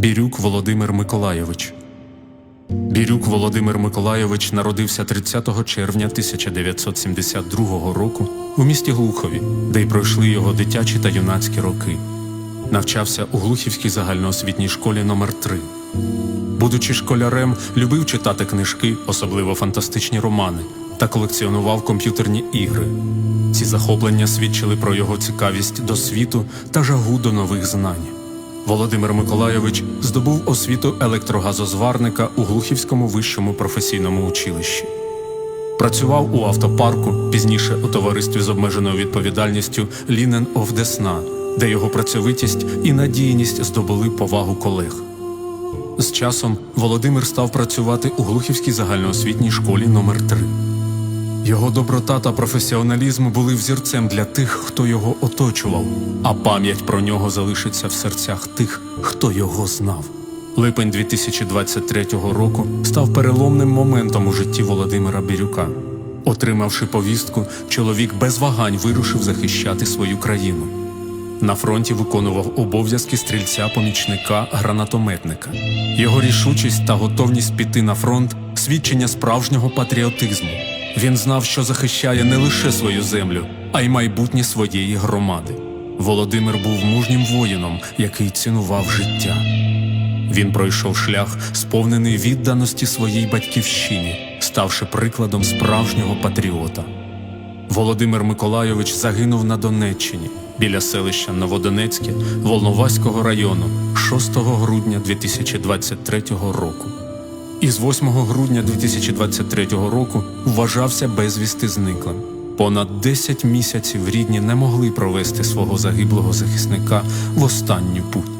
Бірюк Володимир Миколайович. Бірюк Володимир Миколайович народився 30 червня 1972 року у місті Глухові, де й пройшли його дитячі та юнацькі роки. Навчався у Глухівській загальноосвітній школі номер 3 Будучи школярем, любив читати книжки, особливо фантастичні романи, та колекціонував комп'ютерні ігри. Ці захоплення свідчили про його цікавість до світу та жагу до нових знань. Володимир Миколайович здобув освіту електрогазозварника у Глухівському вищому професійному училищі. Працював у автопарку, пізніше у товаристві з обмеженою відповідальністю Лінен of Десна, де його працьовитість і надійність здобули повагу колег. З часом Володимир став працювати у Глухівській загальноосвітній школі номер 3 Його доброта та професіоналізм були взірцем для тих, хто його оточував, а пам'ять про нього залишиться в серцях тих, хто його знав. Липень 2023 року став переломним моментом у житті Володимира Бірюка. Отримавши повістку, чоловік без вагань вирушив захищати свою країну. На фронті виконував обов'язки стрільця-помічника гранатометника. Його рішучість та готовність піти на фронт свідчення справжнього патріотизму. Він знав, що захищає не лише свою землю, а й майбутнє своєї громади. Володимир був мужнім воїном, який цінував життя. Він пройшов шлях, сповнений відданості своїй батьківщині, ставши прикладом справжнього патріота. Володимир Миколайович загинув на Донеччині біля селища Новодонецьке Волноваського району 6 грудня 2023 року. Із 8 грудня 2023 року вважався безвісти зниклим. Понад 10 місяців рідні не могли провести свого загиблого захисника в останню путь.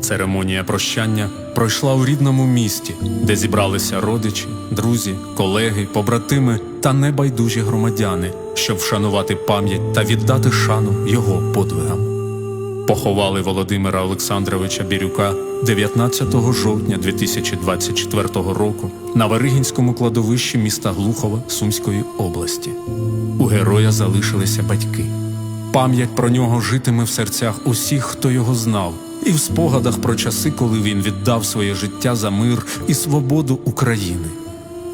Церемонія прощання пройшла у рідному місті, де зібралися родичі, друзі, колеги, побратими та небайдужі громадяни, щоб вшанувати пам'ять та віддати шану його подвигам. Поховали Володимира Олександровича Бірюка 19 жовтня 2024 року на Варигінському кладовищі міста Глухова Сумської області. У героя залишилися батьки. Пам'ять про нього житиме в серцях усіх, хто його знав, і в спогадах про часи, коли він віддав своє життя за мир і свободу України.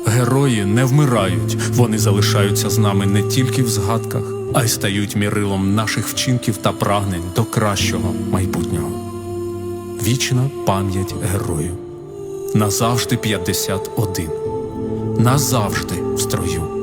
Герої не вмирають, вони залишаються з нами не тільки в згадках, а й стають мірилом наших вчинків та прагнень до кращого майбутнього. Вічна пам'ять герою. Назавжди 51. Назавжди в строю.